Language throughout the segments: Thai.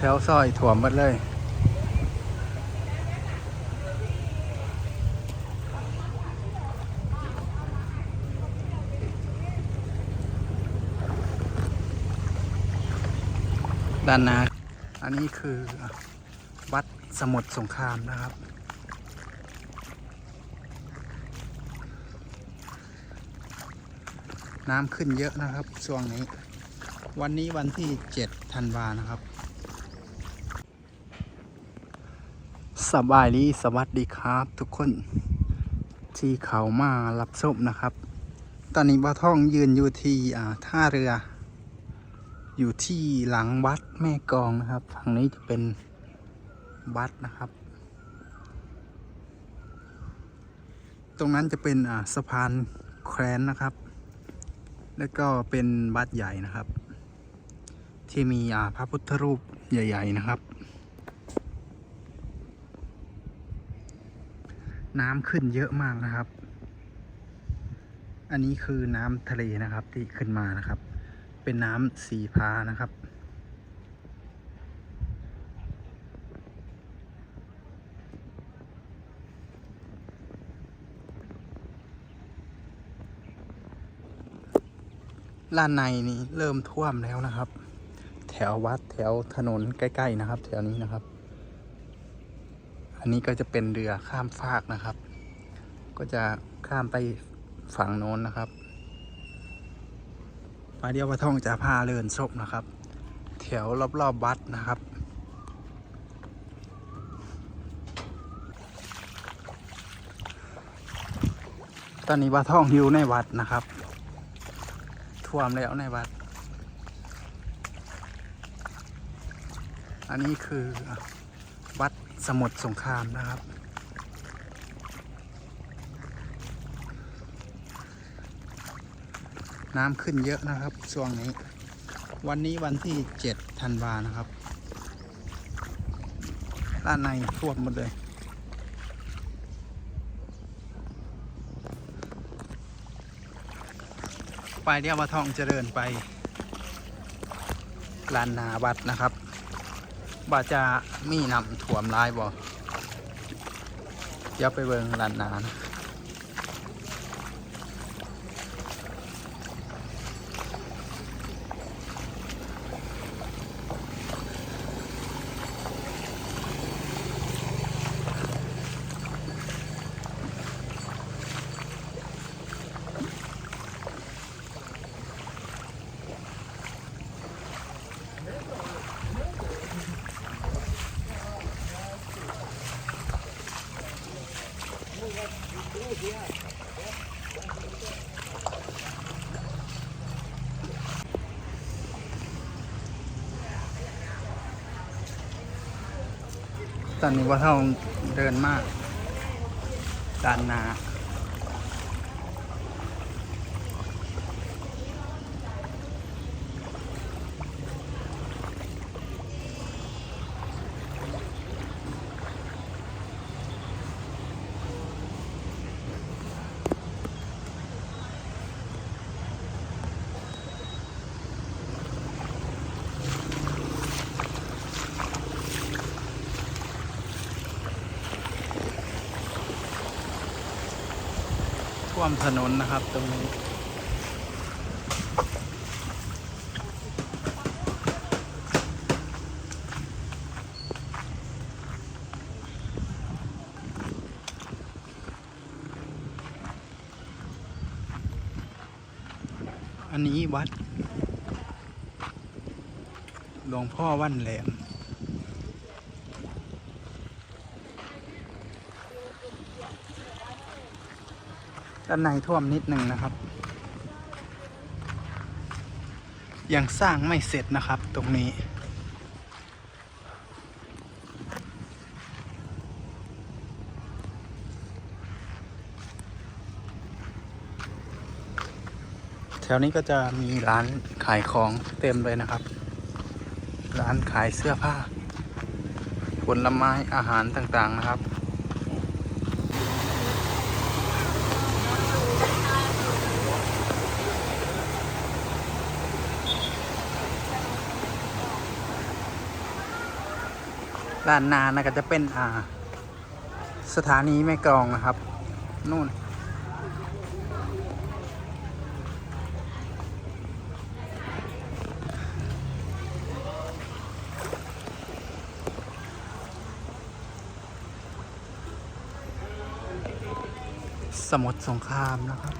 แถวซอยถ่วมหมดเลยด้านหน้าอันนี้คือวัดสมุทรสงครามนะครับ น้ำขึ้นเยอะนะครับช่วงนี้ วันนี้วันที่ 7 ธันวานะครับ สบายดีสวัสดีครับ ทุกคนที่เขามารับชมนะครับ ตอนนี้บ่าท่องยืนอยู่ที่ท่าเรือ อยู่ที่หลังวัดแม่กองนะครับฝั่งนี้จะเป็นวัดนะครับ ตรงนั้นจะเป็นสะพานแคว้นนะครับ แล้วก็เป็นวัดใหญ่นะครับ ที่มีพระพุทธรูปใหญ่ ๆ นะครับ น้ำขึ้นเยอะมากนะครับ อันนี้คือน้ำทะเลนะครับที่ขึ้นมานะครับ เป็นน้ำสีพานะครับล้านในนี่เริ่มท่วมแล้วนะครับ แถววัดแถวถนนใกล้ ๆ นะครับ แถวนี้นะครับ นนี้ก็จะเป็นเรือข้ามฟากนะครับ ก็จะข้ามไปฝั่งโน้นนะครับปลาเดียวปลาท่องจะพาเลินศพนะครับ แถวรอบๆวัดนะครับตอนนี้ปลาท่องอยู่ในวัดนะครับ ท่วมแล้วในวัด อันนี้คือ สมุทรสงครามนะครับ น้ำขึ้นเยอะนะครับ ช่วงนี้ วันนี้วันที่7ธันวานะครับด้านในท่วมหมดเลยไปเดียวมาทองเจริญไปลานนาวัดนะครับ ว่าจะมีนำถ่วมลายบ่เดี๋ยวไปเบิงลานนานะ อนนี้ว่าทองเดินมากด้านหนา ท่วมถนนนะครับตรงนี้อันนี้วัด หลวงพ่อวันแหลม ด้านในท่วมนิดหนึ่งนะครับ ยังสร้างไม่เสร็จนะครับตรงนี้ แถวนี้ก็จะมีร้านขายของเต็มเลยนะครับ ร้านขายเสื้อผ้า ผลไม้อาหารต่างๆนะครับ ด้านหน้านะก็จะเป็นอ่า สถานีแม่กลองนะครับ นู่น สมุทรสงครามนะครับ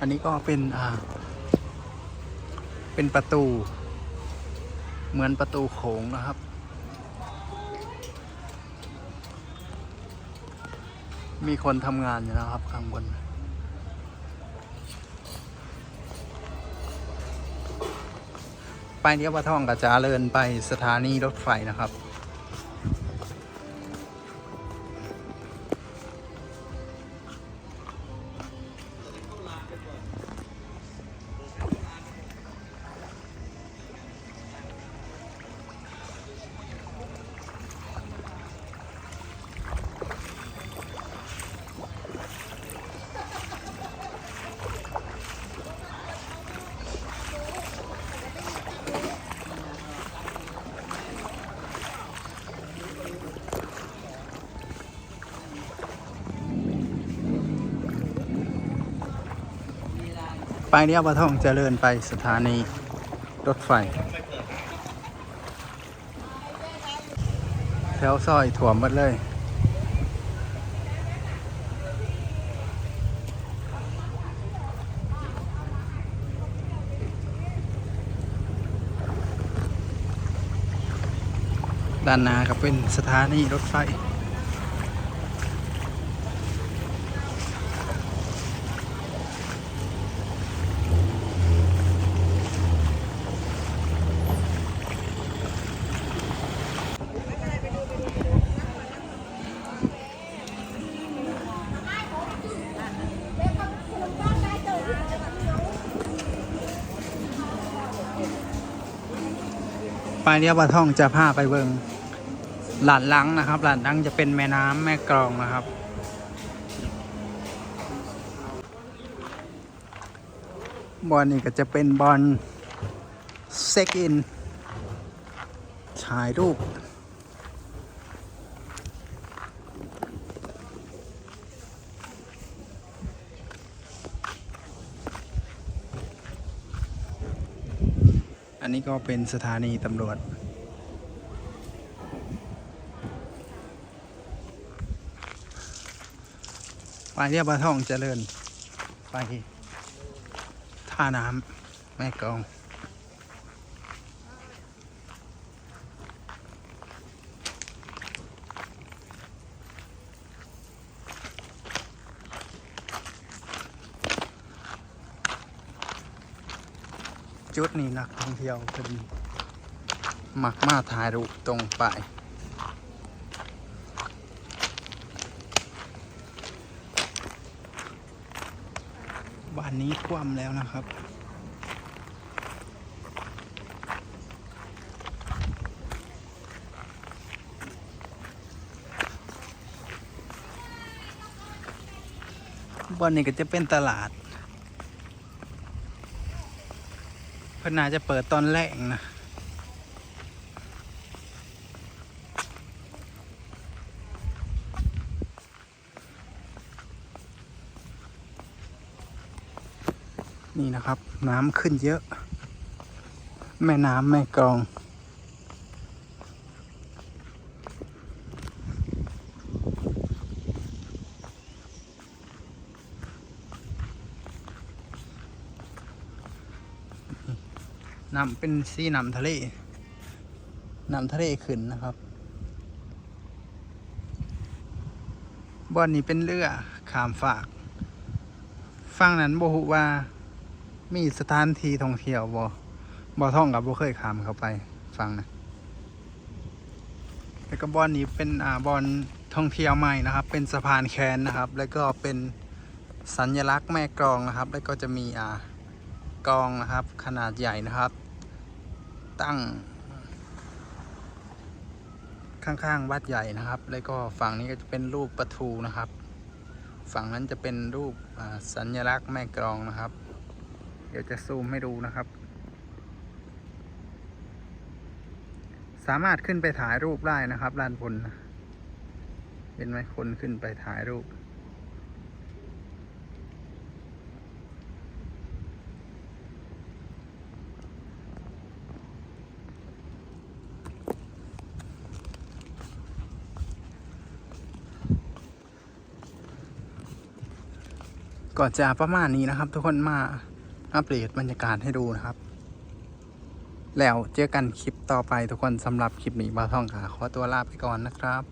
อันนี้ก็เป็นอ่า เป็นประตู เหมือนประตูโขงนะครับ มีคนทำงานอยู่นะครับข้างบน ไปเนี้ยปะท่องกับจาเลินไปสถานีรถไฟนะครับ ไปเนี้ยปะท่องเจริญไปสถานีรถไฟ แถวซอยถ่วมหมดเลยด้านหน้าก็เป็นสถานีรถไฟ ไปเดียว่าท่องจะพาไปเบิงหลานลังนะครับ หลานลังจะเป็นแม่น้ำแม่กรองนะครับ บอลนี่ก็จะเป็นบอลเซ็กอินถ่ายรูป อันนี้ก็เป็นสถานีตำรวจ ไปเรียบปลาท่องเจริญ ไปท่าน้ำแม่กลอง จุดนี้นักท่องเที่ยวเป็นมักมาถ่ายรูปตรงไปบ้านนี้คว่ำแล้วนะครับบ้านนี้ก็จะเป็นตลาด เพิ่นน่าจะเปิดตอนแรกนะนี่นะครับ น้ำขึ้นเยอะ แม่น้ำแม่กรอง น้ำเป็นสีน้ำทะเลน้ำทะเลขึ้นนะครับบ่อนนี้เป็นเรือขามฝากฟังนั้นบ่ฮู้ว่ามีสถานที่ท่องเที่ยวบ่บ่ท่องกับบ่เคยขามเข้าไปฟังนะแล้วก็บ่อนนี้เป็นอ่าบ่อนท่องเที่ยวใหม่นะครับ เป็นสะพานแคนนะครับ แล้วก็เป็นสัญลักษณ์แม่กลองนะครับ แล้วก็จะมีอ่ากองนะครับ ขนาดใหญ่นะครับ ตั้ง ข้างๆวัดใหญ่นะครับ แล้วก็ฝั่งนี้ก็จะเป็นรูปประตูนะครับ ฝั่งนั้นจะเป็นรูปสัญลักษณ์แม่กลองนะครับ เดี๋ยวจะซูมให้ดูนะครับ สามารถขึ้นไปถ่ายรูปได้นะครับด้านบนเห็นไหมคนขึ้นไปถ่ายรูป ก็จะประมาณนี้นะครับ ทุกคนมาอัปเดตบรรยากาศให้ดูนะครับ แล้วเจอกันคลิปต่อไปทุกคนสำหรับคลิปนี้บาท่องขาขอตัวลาไปก่อนนะครับ